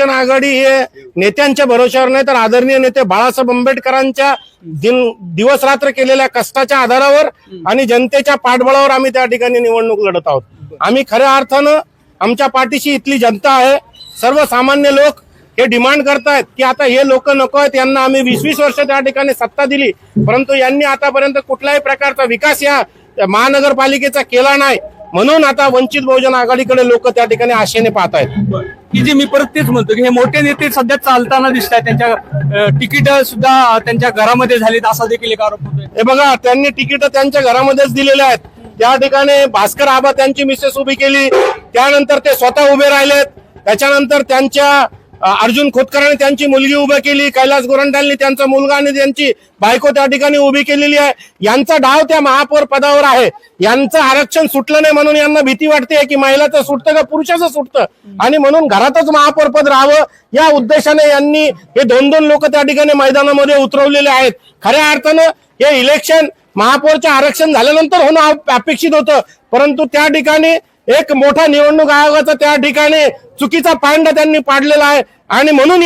आघाडी हे नेत्यांच्या भरोश्यावर नाही तर आदरणीय नेते बाळासाहेब आंबेडकरांच्या दिन दिवस रात्र केलेल्या कष्टाच्या आधारावर आणि जनतेच्या पाठबळावर आम्ही त्या ठिकाणी निवडणूक लढत आहोत. आम्ही खऱ्या अर्थानं आमच्या पाठीशी इथली जनता आहे. सर्वसामान्य लोक हे डिमांड करतायत की आता हे लोक नको आहेत यांना आम्ही वीस वीस वर्ष त्या ठिकाणी सत्ता दिली परंतु यांनी आतापर्यंत कुठल्याही प्रकारचा विकास या महानगरपालिकेचा केला नाही. म्हणून आता वंचित बहुजन आघाडीकडे लोक त्या ठिकाणी आशेने पाहत आहेत. की जे मी परत तेच म्हणतो की हे मोठे नेते सध्या चालताना दिसत आहेत त्यांच्या तिकीट सुद्धा त्यांच्या घरामध्ये झालीत असा देखील एक आरोप होतोय. हे बघा त्यांनी तिकीट त्यांच्या घरामध्येच दिलेले आहेत. त्या ठिकाणी भास्कर आबा त्यांची मिसेस उभी केली. त्यानंतर ते स्वतः उभे राहिलेत. त्याच्यानंतर त्यांच्या अर्जुन खोतकरांनी त्यांची मुलगी उभी केली कैलास गोरंट्यांनी त्यांचा मुलगा आणि त्यांची बायको त्या ठिकाणी उभी केलेली आहे. यांचा डाव त्या महापौर पदावर आहे. यांचं आरक्षण सुटलं नाही म्हणून यांना भीती वाटते की महिलाचं सुटतं का पुरुषाचं सुटतं? आणि म्हणून घरातच महापौर पद राहावं या उद्देशाने यांनी हे दोन दोन लोक त्या ठिकाणी मैदानामध्ये उतरवलेले आहेत. खऱ्या अर्थानं हे इलेक्शन महापौरचे आरक्षण झाल्यानंतर होणं अपेक्षित होतं. परंतु त्या ठिकाणी एक मोठा निवडणूक आयोगाचा त्या ठिकाणी चुकीचा पांडा त्यांनी पाडलेला आहे. आणि म्हणून